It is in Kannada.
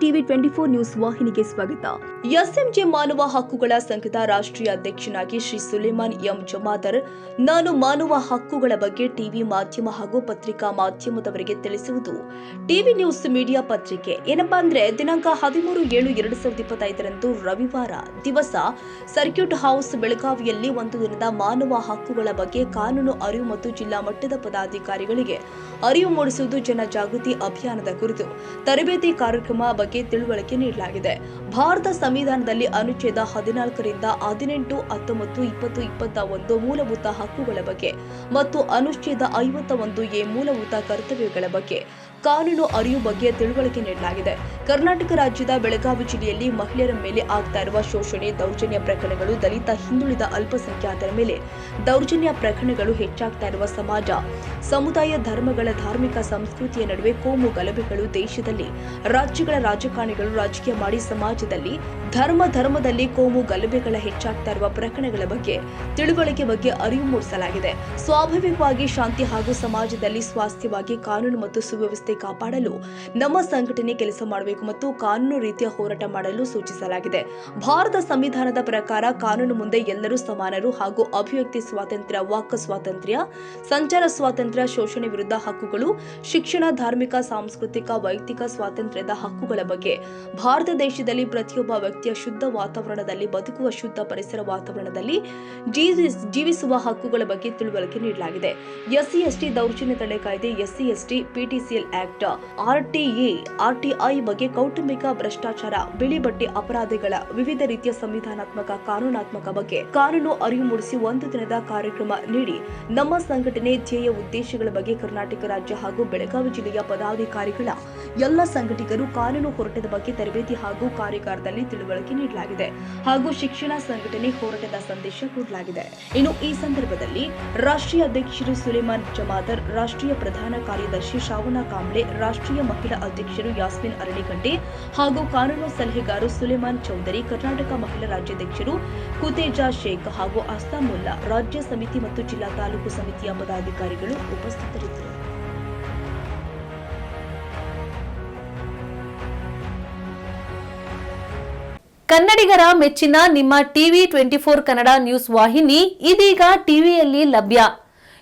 ಟಿವಿ ಟ್ವೆಂಟಿ ಫೋರ್ ನ್ಯೂಸ್ ವಾಹಿನಿಗೆ ಸ್ವಾಗತ. ಎಸ್ಎಂಜೆ ಮಾನವ ಹಕ್ಕುಗಳ ಸಂಘದ ರಾಷ್ಟ್ರೀಯ ಅಧ್ಯಕ್ಷನಾಗಿ ಶ್ರೀ ಸುಲೇಮಾನ್ ಎಂ ಜಮಾದರ್ ನಾನು ಮಾನವ ಹಕ್ಕುಗಳ ಬಗ್ಗೆ ಟಿವಿ ಮಾಧ್ಯಮ ಹಾಗೂ ಪತ್ರಿಕಾ ಮಾಧ್ಯಮದವರಿಗೆ ತಿಳಿಸುವುದು. ಟಿವಿ ನ್ಯೂಸ್ ಮೀಡಿಯಾ ಪತ್ರಿಕೆ ಏನಪ್ಪಾ ಅಂದ್ರೆ ದಿನಾಂಕ ಹದಿಮೂರು ಏಳು ಎರಡು ಸಾವಿರದ ಇಪ್ಪತ್ತೈದರಂದು ರವಿವಾರ ದಿವಸ ಸರ್ಕ್ಯೂಟ್ ಹೌಸ್ ಬೆಳಗಾವಿಯಲ್ಲಿ ಒಂದು ದಿನದ ಮಾನವ ಹಕ್ಕುಗಳ ಬಗ್ಗೆ ಕಾನೂನು ಅರಿವು ಮತ್ತು ಜಿಲ್ಲಾ ಮಟ್ಟದ ಪದಾಧಿಕಾರಿಗಳಿಗೆ ಅರಿವು ಮೂಡಿಸುವುದು ಜನ ಜಾಗೃತಿ ಅಭಿಯಾನದ ಕುರಿತು ತರಬೇತಿ ಕಾರ್ಯಕ್ರಮ ಬಗ್ಗೆ ತಿಳುವಳಿಕೆ ನೀಡಲಾಗಿದೆ. ಭಾರತ ಸಂವಿಧಾನದಲ್ಲಿ ಅನುಚ್ಛೇದ ಹದಿನಾಲ್ಕರಿಂದ ಹದಿನೆಂಟು, ಹತ್ತೊಂಬತ್ತು, ಇಪ್ಪತ್ತು, ಇಪ್ಪತ್ತ ಒಂದು ಮೂಲಭೂತ ಹಕ್ಕುಗಳ ಬಗ್ಗೆ ಮತ್ತು ಅನುಚ್ಛೇದ ಐವತ್ತ ಒಂದು ಎ ಮೂಲಭೂತ ಕರ್ತವ್ಯಗಳ ಬಗ್ಗೆ. ಕಾನೂನು ಅರಿವು ಬಗ್ಗೆ ತಿಳುವಳಿಕೆ ನೀಡಲಾಗಿದೆ. ಕರ್ನಾಟಕ ರಾಜ್ಯದ ಬೆಳಗಾವಿ ಜಿಲ್ಲೆಯಲ್ಲಿ ಮಹಿಳೆಯರ ಮೇಲೆ ಆಗ್ತಾ ಇರುವ ಶೋಷಣೆ, ದೌರ್ಜನ್ಯ ಪ್ರಕರಣಗಳು ದಲಿತ ಹಿಂದುಳಿದ ಅಲ್ಪಸಂಖ್ಯಾತರ ಮೇಲೆ. ದೌರ್ಜನ್ಯ ಪ್ರಕರಣಗಳು ಹೆಚ್ಚಾಗ್ತಾ ಇರುವ ಸಮಾಜ. ಸಮುದಾಯ ಧರ್ಮಗಳ ಧಾರ್ಮಿಕ ಸಂಸ್ಕೃತಿಯ ನಡುವೆ ಕೋಮು ಗಲಭೆಗಳು ದೇಶದಲ್ಲಿ. ರಾಜ್ಯಗಳ ರಾಜಕಾರಣಿಗಳು ರಾಜಕೀಯ ಮಾಡಿ ಸಮಾಜದಲ್ಲಿ. ಧರ್ಮ ಧರ್ಮದಲ್ಲಿ ಕೋಮು ಗಲಭೆಗಳ ಹೆಚ್ಚಾಗ್ತಾ ಇರುವ ಪ್ರಕರಣಗಳ ಬಗ್ಗೆ ತಿಳುವಳಿಕೆ ಬಗ್ಗೆ ಅರಿವು ಮೂಡಿಸಲಾಗಿದೆ. ಸ್ವಾಭಾವಿಕವಾಗಿ ಶಾಂತಿ ಹಾಗೂ ಸಮಾಜದಲ್ಲಿ ಸ್ವಾಸ್ಥ್ಯವಾಗಿ ಕಾನೂನು ಮತ್ತು ಸುವ್ಯವಸ್ಥೆ ಕಾಪಾಡಲು ನಮ್ಮ ಸಂಘಟನೆ ಕೆಲಸ ಮಾಡಬೇಕು ಮತ್ತು ಕಾನೂನು ರೀತಿಯ ಹೋರಾಟ ಮಾಡಲು ಸೂಚಿಸಲಾಗಿದೆ. ಭಾರತ ಸಂವಿಧಾನದ ಪ್ರಕಾರ ಕಾನೂನು ಮುಂದೆ ಎಲ್ಲರೂ ಸಮಾನರು ಹಾಗೂ ಅಭಿವ್ಯಕ್ತಿ ಸ್ವಾತಂತ್ರ್ಯ, ವಾಕ್ ಸ್ವಾತಂತ್ರ್ಯ, ಸಂಚಾರ ಸ್ವಾತಂತ್ರ್ಯ, ಶೋಷಣೆ ವಿರುದ್ಧ ಹಕ್ಕುಗಳು, ಶಿಕ್ಷಣ, ಧಾರ್ಮಿಕ, ಸಾಂಸ್ಕೃತಿಕ, ವೈಯಕ್ತಿಕ ಸ್ವಾತಂತ್ರ್ಯದ ಹಕ್ಕುಗಳ ಬಗ್ಗೆ. ಭಾರತ ದೇಶದಲ್ಲಿ ಪ್ರತಿಯೊಬ್ಬ ವ್ಯಕ್ತಿಯ ಶುದ್ಧ ವಾತಾವರಣದಲ್ಲಿ, ಬದುಕುವ ಶುದ್ಧ ಪರಿಸರ ವಾತಾವರಣದಲ್ಲಿ ಜೀವಿ- ಜೀವಿಸುವ ಹಕ್ಕುಗಳ ಬಗ್ಗೆ ತಿಳುವಳಿಕೆ ನೀಡಲಾಗಿದೆ. ಎಸ್ಸಿ, ಎಸ್ಟಿ ದೌರ್ಜನ್ಯ ತಡೆ ಕಾಯ್ದೆ, SC, ST, PTCL act. RTA RTI ಬಗ್ಗೆ ಕೌಟುಂಬಿಕ ಭ್ರಷ್ಟಾಚಾರ, ಬಿಳಿ ಬಟ್ಟೆ ಅಪರಾಧಗಳ ವಿವಿಧ ರೀತಿಯ ಸಂವಿಧಾನಾತ್ಮಕ, ಕಾನೂನಾತ್ಮಕ ಬಗ್ಗೆ ಕಾನೂನು ಅರಿವು ಮೂಡಿಸಿ ಒಂದು ದಿನದ ಕಾರ್ಯಕ್ರಮ ನೀಡಿ ನಮ್ಮ ಸಂಘಟನೆ ಧ್ಯೇಯ ಉದ್ದೇಶಗಳ ಬಗ್ಗೆ ಕರ್ನಾಟಕ ರಾಜ್ಯ ಹಾಗೂ ಬೆಳಗಾವಿ ಜಿಲ್ಲೆಯ ಪದಾಧಿಕಾರಿಗಳ ಎಲ್ಲ ಸಂಘಟಕರು ಕಾನೂನು ಹೋರಾಟದ ಬಗ್ಗೆ ತರಬೇತಿ ಹಾಗೂ ಕಾರ್ಯಾಗಾರದಲ್ಲಿ ತಿಳುವಳಿಕೆ ನೀಡಲಾಗಿದೆ ಹಾಗೂ ಶಿಕ್ಷಣ ಸಂಘಟನೆ ಹೋರಾಟದ ಸಂದೇಶ ಕೊಡಲಾಗಿದೆ. ಇನ್ನು ಈ ಸಂದರ್ಭದಲ್ಲಿ ರಾಷ್ಟ್ರೀಯ ಅಧ್ಯಕ್ಷರು ಸುಲೇಮಾನ್ ಜಮಾದರ್, ರಾಷ್ಟ್ರೀಯ ಪ್ರಧಾನ ಕಾರ್ಯದರ್ಶಿ ಶ್ರಾವಣ ರಾಷ್ಟ್ರೀಯ ಮಹಿಳಾ ಅಧ್ಯಕ್ಷರು ಯಾಸ್ಮಿನ್ ಅರಳಿಗಡ್ಡೆ ಹಾಗೂ ಕಾನೂನು ಸಲಹೆಗಾರು ಸುಲೇಮಾನ್ ಚೌಧರಿ, ಕರ್ನಾಟಕ ಮಹಿಳಾ ರಾಜ್ಯಾಧ್ಯಕ್ಷರು ಕುತೇಜಾ ಶೇಖ್ ಹಾಗೂ ಅಸ್ತಾಮುಲ್ಲಾ ರಾಜ್ಯ ಸಮಿತಿ ಮತ್ತು ಜಿಲ್ಲಾ ತಾಲೂಕು ಸಮಿತಿಯ ಪದಾಧಿಕಾರಿಗಳು ಉಪಸ್ಥಿತರಿದ್ದರು. ಕನ್ನಡಿಗರ ಮೆಚ್ಚಿನ ನಿಮ್ಮ TV twenty four Kannada news ವಾಹಿನಿ ಇದೀಗ ಟಿವಿಯಲ್ಲಿ ಲಭ್ಯ.